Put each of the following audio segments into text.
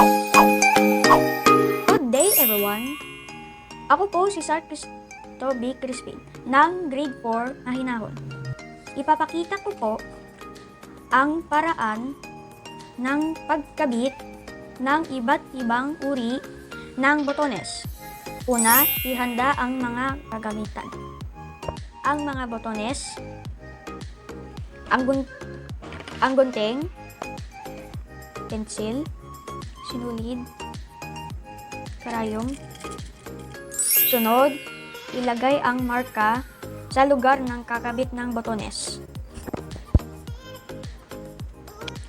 Good day everyone! Ako po si Sir Cristo. Crispin ng grade 4 na hinahon. Ipapakita ko po ang paraan ng pagkabit ng iba't ibang uri ng botones. Una, ihanda ang mga gagamitan. Ang mga botones, ang, gun ang gunting, pencil, sinulid, karayom. Sunod, ilagay ang marka sa lugar ng kakabit ng botones.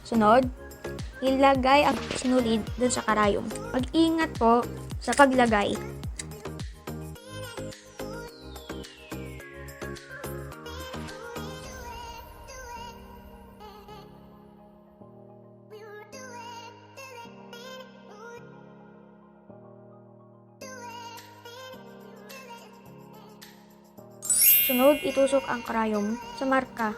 Sunod, ilagay ang sinulid dun sa karayom. Mag-ingat po sa paglagay. Sunod, itusok ang karayom sa marka.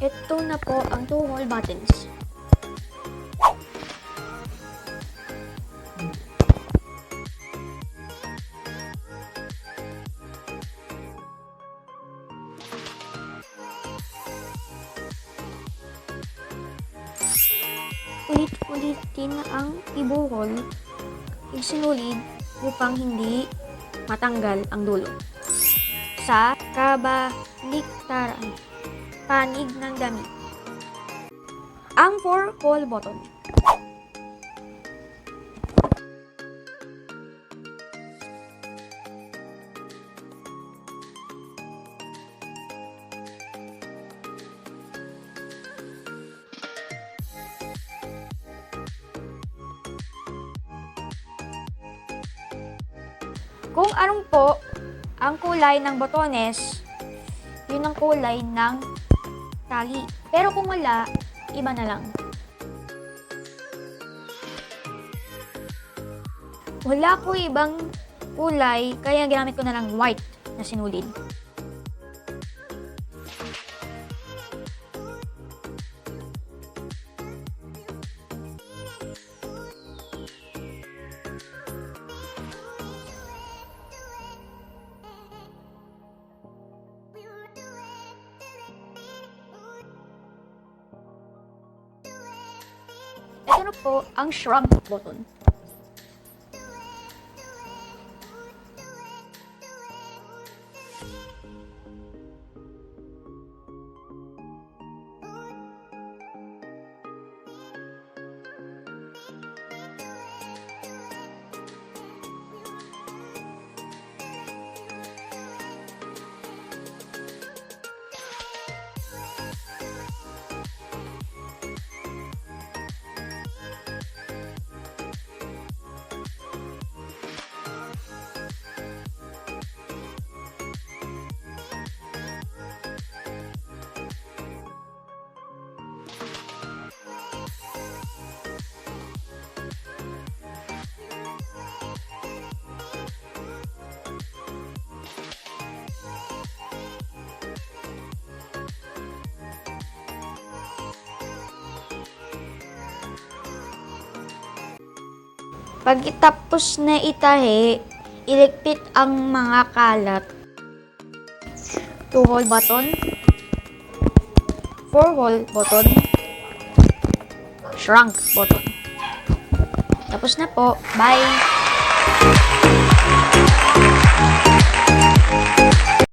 Ito na po ang two hole buttons. Ulit-ulitin ang ibuhol, isinulid upang hindi matanggal ang dulo. Sa kabaliktaran, panig ng damit. Ang 4-hole button. Kung anong po ang kulay ng botones, yun ang kulay ng tali. Pero kung wala, iba na lang. Wala ko ibang kulay, kaya ginamit ko na lang white na sinulid. Na po ang shrug button. Pag itapos na itahi, iligpit ang mga kalat. Two hole button, four hole button, shrunk button. Tapos na po. Bye!